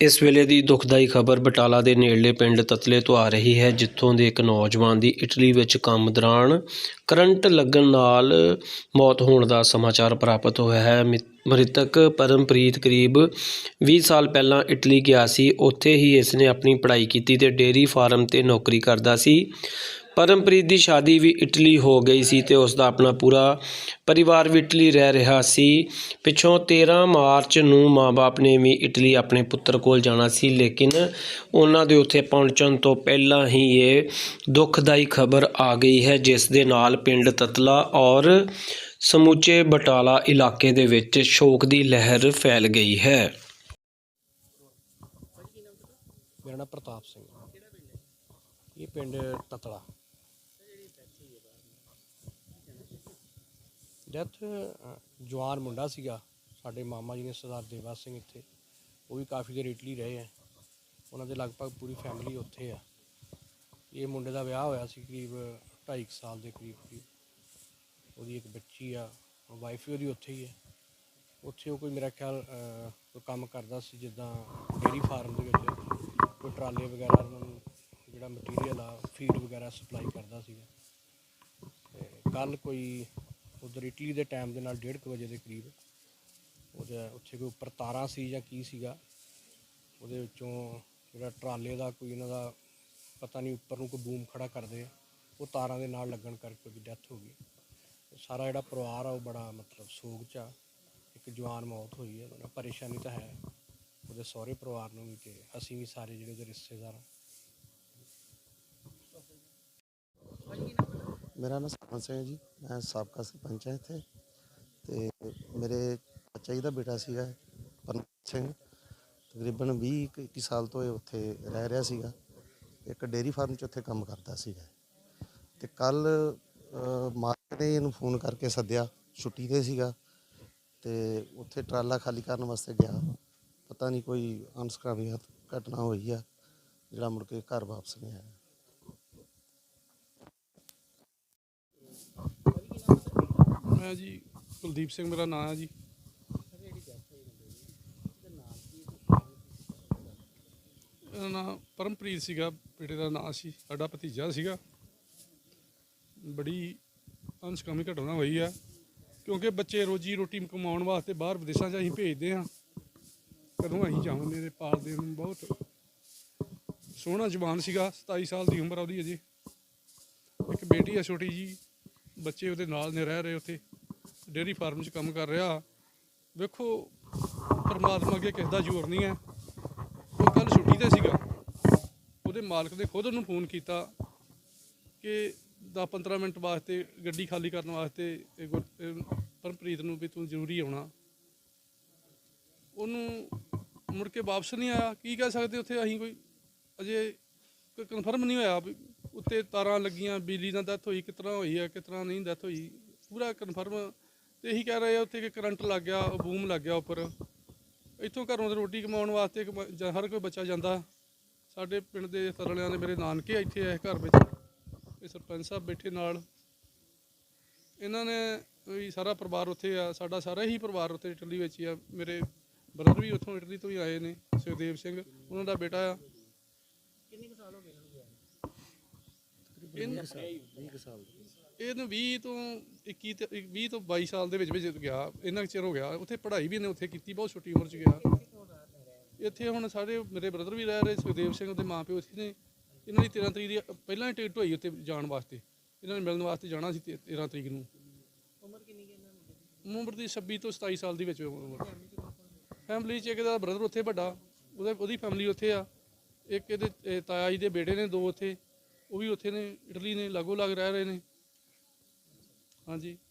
ਇਸ ਵੇਲੇ ਦੀ ਦੁਖਦਾਈ ਖਬਰ ਬਟਾਲਾ ਦੇ ਨੇੜਲੇ ਪਿੰਡ ਤਤਲੇ ਤੋਂ ਆ ਰਹੀ ਹੈ, ਜਿੱਥੋਂ ਦੇ ਇੱਕ ਨੌਜਵਾਨ ਦੀ ਇਟਲੀ ਵਿੱਚ ਕੰਮ ਦੌਰਾਨ ਕਰੰਟ ਲੱਗਣ ਨਾਲ ਮੌਤ ਹੋਣ ਦਾ ਸਮਾਚਾਰ ਪ੍ਰਾਪਤ ਹੋਇਆ ਹੈ। ਮਿ- ਮ੍ਰਿਤਕ ਪਰਮਪ੍ਰੀਤ ਕਰੀਬ 20 ਸਾਲ ਪਹਿਲਾਂ ਇਟਲੀ ਗਿਆ ਸੀ। ਉੱਥੇ ਹੀ ਇਸ ਨੇ ਆਪਣੀ ਪੜ੍ਹਾਈ ਕੀਤੀ ਤੇ ਡੇਅਰੀ ਫਾਰਮ ਤੇ ਨੌਕਰੀ ਕਰਦਾ ਸੀ। ਪਰਮਪ੍ਰੀਤ ਦੀ ਸ਼ਾਦੀ ਵੀ ਇਟਲੀ ਹੋ ਗਈ ਸੀ ਤੇ ਉਸ ਦਾ ਆਪਣਾ ਪੂਰਾ ਪਰਿਵਾਰ ਵੀ ਇਟਲੀ ਰਹਿ ਰਿਹਾ ਸੀ। ਪਿੱਛੋਂ 13 ਮਾਰਚ ਨੂੰ ਮਾਪੇ ਨੇ ਵੀ ਇਟਲੀ ਆਪਣੇ ਪੁੱਤਰ ਕੋਲ ਜਾਣਾ ਸੀ, ਲੇਕਿਨ ਉਹਨਾਂ ਦੇ ਉੱਥੇ ਪਹੁੰਚਣ ਤੋਂ ਪਹਿਲਾਂ ਹੀ ਇਹ ਦੁਖਦਾਈ ਖਬਰ ਆ ਗਈ ਹੈ, ਜਿਸ ਦੇ ਨਾਲ ਪਿੰਡ ਤਤਲਾ ਔਰ ਸਮੁੱਚੇ ਬਟਾਲਾ ਇਲਾਕੇ ਦੇ ਵਿੱਚ ਸ਼ੋਕ ਦੀ ਲਹਿਰ ਫੈਲ ਗਈ ਹੈ। ਮੇਰਾ ਨਾਮ ਪ੍ਰਤਾਪ ਸਿੰਘ ਇਹ ਪਿੰਡ ਤਤਲਾ। ਡੈਥ ਜਵਾਨ ਮੁੰਡਾ ਸੀਗਾ, ਸਾਡੇ ਮਾਮਾ ਜੀ ਨੇ ਸਰਦਾਰ ਦੇਵਾ ਸਿੰਘ ਇੱਥੇ, ਉਹ ਵੀ ਕਾਫੀ ਦੇਰ ਇਟਲੀ ਰਹੇ ਆ। ਉਹਨਾਂ ਦੇ ਲਗਭਗ ਪੂਰੀ ਫੈਮਿਲੀ ਉੱਥੇ ਆ। ਇਹ ਮੁੰਡੇ ਦਾ ਵਿਆਹ ਹੋਇਆ ਸੀ ਕਰੀਬ 2.5 ਸਾਲ ਦੇ ਕਰੀਬ ਕਰੀਬ। ਉਹਦੀ ਇੱਕ ਬੱਚੀ ਆ ਵਾਈਫ ਵੀ ਉਹਦੀ ਉੱਥੇ ਹੀ ਹੈ ਉੱਥੇ ਉਹ ਕੋਈ ਮੇਰਾ ਖਿਆਲ ਕੋਈ ਕੰਮ ਕਰਦਾ ਸੀ ਜਿੱਦਾਂ ਡੇਅਰੀ ਫਾਰਮ ਦੇ ਵਿੱਚ, ਕੋਈ ਟਰਾਲੇ ਵਗੈਰਾ ਉਹਨਾਂ ਨੂੰ ਜਿਹੜਾ ਮਟੀਰੀਅਲ ਆ ਫੀਡ ਵਗੈਰਾ ਸਪਲਾਈ ਕਰਦਾ ਸੀਗਾ। ਤੇ ਕੱਲ ਕੋਈ ਉਧਰ ਇਟਲੀ ਦੇ ਟਾਈਮ ਦੇ ਨਾਲ 1:30 ਵਜੇ ਦੇ ਕਰੀਬ, ਉਹਦੇ ਉੱਥੇ ਕੋਈ ਉੱਪਰ ਤਾਰਾਂ ਸੀ ਜਾਂ ਕੀ ਸੀਗਾ, ਉਹਦੇ ਵਿੱਚੋਂ ਜਿਹੜਾ ਟਰਾਲੇ ਦਾ ਕੋਈ ਇਹਨਾਂ ਦਾ ਪਤਾ ਨਹੀਂ ਉੱਪਰ ਨੂੰ ਕੋਈ ਬੂਮ ਖੜਾ ਕਰਦੇ ਆ ਉਹ ਤਾਰਾਂ ਦੇ ਨਾਲ ਲੱਗਣ ਕਰਕੇ ਉਹਦੀ ਡੈਥ ਹੋ ਗਈ। ਸਾਰਾ ਜਿਹੜਾ ਪਰਿਵਾਰ ਆ, ਉਹ ਬੜਾ ਮਤਲਬ ਸੋਗ ਚ ਆ, ਇੱਕ ਜਵਾਨ ਮੌਤ ਹੋਈ ਹੈ ਉਹਨਾਂ ਪਰੇਸ਼ਾਨੀ ਤਾਂ ਹੈ। ਉਹਦੇ ਸਹੁਰੇ ਪਰਿਵਾਰ ਨੂੰ ਵੀ ਤੇ ਅਸੀਂ ਵੀ ਸਾਰੇ ਜਿਹੜੇ ਉਹਦੇ ਰਿਸ਼ਤੇਦਾਰ ਆ। ਮੇਰਾ ਨਾਮ ਸਰਪੰਚ ਸਿੰਘ ਹੈ ਜੀ। ਮੈਂ ਸਾਬਕਾ ਸਰਪੰਚ ਹਾਂ ਇੱਥੇ। ਤੇ ਮੇਰੇ ਚਾਚਾ ਜੀ ਦਾ ਬੇਟਾ ਸੀਗਾ, ਪਰਮਜੀਤ ਸਿੰਘ। ਤਕਰੀਬਨ 20 ਕੁ 21 ਸਾਲ ਤੋਂ ਇਹ ਉੱਥੇ ਰਹਿ ਰਿਹਾ ਸੀਗਾ। ਇੱਕ ਡੇਅਰੀ ਫਾਰਮ 'ਚ ਉੱਥੇ ਕੰਮ ਕਰਦਾ ਸੀਗਾ। ਤੇ ਕੱਲ ਮਾਲਕ ਨੇ ਇਹਨੂੰ ਫੋਨ ਕਰਕੇ ਸੱਦਿਆ, ਛੁੱਟੀ ਤੇ ਸੀਗਾ। ਤੇ ਉੱਥੇ ਟਰਾਲਾ ਖਾਲੀ ਕਰਨ ਵਾਸਤੇ ਗਿਆ। ਪਤਾ ਨਹੀਂ ਕੋਈ ਅਨਸਕਾਮੀ ਘਟਨਾ ਹੋਈ ਆ, ਜਿਹੜਾ ਮੁੜ ਕੇ ਘਰ ਵਾਪਸ ਨਹੀਂ ਆਇਆ। ਮੈਂ ਜੀ, ਕੁਲਦੀਪ ਸਿੰਘ ਮੇਰਾ ਨਾਮ ਹੈ ਜੀ। ਇਹਦਾ ਨਾਮ ਪਰਮਪ੍ਰੀਤ ਸੀਗਾ, ਬੇਟੇ ਦਾ ਨਾਮ ਸੀ, ਸਾਡਾ ਭਤੀਜਾ ਸੀਗਾ। ਬੜੀ ਅਨਸਕਾਮੀ ਘਟਨਾ ਹੋਈ ਆ, ਕਿਉਂਕਿ ਬੱਚੇ ਰੋਜੀ ਰੋਟੀ ਕਮਾਉਣ ਵਾਸਤੇ ਬਾਹਰ ਵਿਦੇਸ਼ਾਂ 'ਚ ਅਸੀਂ ਭੇਜਦੇ ਆ ਕਦੋਂ ਅਸੀਂ ਜਾਵਾਂਗੇ ਤੇ ਪਾਲਦੇ ਨੂੰ ਬਹੁਤ। ਸੋਹਣਾ ਜਵਾਨ ਸੀਗਾ 27 ਸਾਲ ਦੀ ਉਮਰ ਆ ਉਹਦੀ ਅਜੇ। ਇੱਕ ਬੇਟੀ ਆ ਛੋਟੀ ਜੀ, ਬੱਚੇ ਉਹਦੇ ਨਾਲ ਨੇ, ਰਹਿ ਰਹੇ ਉੱਥੇ। ਡੇਅਰੀ ਫਾਰਮ 'ਚ ਕੰਮ ਕਰ ਰਿਹਾ। ਵੇਖੋ, ਪਰਮਾਤਮਾ ਅੱਗੇ ਕਿਸੇ ਦਾ ਜ਼ੋਰ ਨਹੀਂ ਹੈ। ਉਹ ਕੱਲ ਛੁੱਟੀ ਤੇ ਸੀਗਾ। ਉਹਦੇ ਮਾਲਕ ਨੇ ਖੁਦ ਉਹਨੂੰ ਫੋਨ ਕੀਤਾ ਕਿ 10-15 ਮਿੰਟ ਵਾਸਤੇ ਗੱਡੀ ਖਾਲੀ ਕਰਨ ਵਾਸਤੇ ਪਰਮਪ੍ਰੀਤ ਨੂੰ ਵੀ ਤੂੰ ਜ਼ਰੂਰੀ ਆਉਣਾ। ਉਹਨੂੰ ਮੁੜ ਕੇ ਵਾਪਸ ਨਹੀਂ ਆਇਆ। ਕੀ ਕਹਿ ਸਕਦੇ ਉੱਥੇ ਅਸੀਂ ਕੋਈ? ਅਜੇ ਕਨਫਰਮ ਨਹੀਂ ਹੋਇਆ ਵੀ ਉੱਤੇ ਤਾਰਾਂ ਲੱਗੀਆਂ, ਬਿਜਲੀ ਨਾਲ ਡੈਥ ਹੋਈ ਕਿਤਨਾ ਹੋਈ ਹੈ ਕਿਤਨਾ ਨਹੀਂ ਡੈਥ ਹੋਈ। ਪੂਰਾ ਕਨਫਰਮ ਤੇ ਇਹੀ ਕਹਿ ਰਹੇ ਆ ਉੱਥੇ ਕਿ ਕਰੰਟ ਲੱਗ ਗਿਆ ਬੂਮ ਲੱਗ ਗਿਆ ਉੱਪਰ। ਇੱਥੋਂ ਘਰੋਂ ਤੇ ਰੋਟੀ ਕਮਾਉਣ ਵਾਸਤੇ ਕਮਾ- ਜਾਂ ਹਰ ਕੋਈ ਬੱਚਾ ਜਾਂਦਾ। ਸਾਡੇ ਪਿੰਡ ਦੇ ਤਰਲਿਆਂ ਦੇ ਮੇਰੇ ਨਾਨਕੇ ਇੱਥੇ ਆ ਇਸ ਘਰ ਵਿੱਚ। ਇਹ ਸਰਪੰਚ ਸਾਹਿਬ ਬੈਠੇ ਨਾਲ। ਇਹਨਾਂ ਨੇ ਵੀ ਸਾਰਾ ਪਰਿਵਾਰ ਉੱਥੇ ਆ ਸਾਡਾ ਸਾਰਾ ਹੀ ਪਰਿਵਾਰ ਉੱਥੇ ਇਟਲੀ ਵਿੱਚ ਹੀ ਆ। ਮੇਰੇ ਬ੍ਰਦਰ ਵੀ ਉੱਥੋਂ ਇਟਲੀ ਤੋਂ ਹੀ ਆਏ ਨੇ ਸੁਖਦੇਵ ਸਿੰਘ। ਉਹਨਾਂ ਦਾ ਬੇਟਾ ਆ। ਕਿੰਨੇ ਸਾਲ ਹੋ ਗਏ 20 ਸਾਲ। ਇਹਨੂੰ 20 ਤੋਂ 21 ਤੇ 20 ਤੋਂ 22 ਸਾਲ ਦੇ ਵਿੱਚ ਵਿੱਚ ਗਿਆ ਇੰਨਾ ਕੁ ਚਿਰ ਹੋ ਗਿਆ ਉੱਥੇ ਪੜ੍ਹਾਈ ਵੀ ਇਹਨੇ ਉੱਥੇ ਕੀਤੀ ਬਹੁਤ ਛੋਟੀ ਉਮਰ 'ਚ ਗਿਆ। ਇੱਥੇ ਹੁਣ ਸਾਰੇ ਮੇਰੇ ਬ੍ਰਦਰ ਵੀ ਰਹਿ ਰਹੇ ਸੁਖਦੇਵ ਸਿੰਘ ਦੇ ਮਾਪਿਓ ਇੱਥੇ ਨੇ। ਇਹਨਾਂ ਦੀ 13 ਤਰੀਕ ਦੀ ਪਹਿਲਾਂ ਹੀ ਟਿਕਟ ਹੋਈ ਉੱਥੇ ਜਾਣ ਵਾਸਤੇ। ਇਹਨਾਂ ਨੇ ਮਿਲਣ ਵਾਸਤੇ ਜਾਣਾ ਸੀ ਤੇ- 13 ਤਰੀਕ ਨੂੰ। ਉਮਰ ਕਿੰਨੀ ਹੈ ਉਮਰ ਦੀ 26 ਤੋਂ 27 ਸਾਲ ਦੀ ਵਿੱਚ ਉਮਰ। ਫੈਮਿਲੀ 'ਚ ਇੱਕ ਦਾ ਬ੍ਰਦਰ ਉੱਥੇ ਵੱਡਾ ਉਹਦੇ ਉਹਦੀ ਫੈਮਿਲੀ ਉੱਥੇ ਆ। ਇੱਕ ਇਹਦੇ ਇਹ ਤਾਇਆ ਜੀ ਦੇ ਬੇਟੇ ਨੇ ਦੋ ਉੱਥੇ। ਉਹ ਵੀ ਉੱਥੇ ਨੇ ਇਟਲੀ ਨੇ ਲਾਗੋ ਲੱਗ ਰਹਿ ਰਹੇ ਨੇ। Hein, Andy.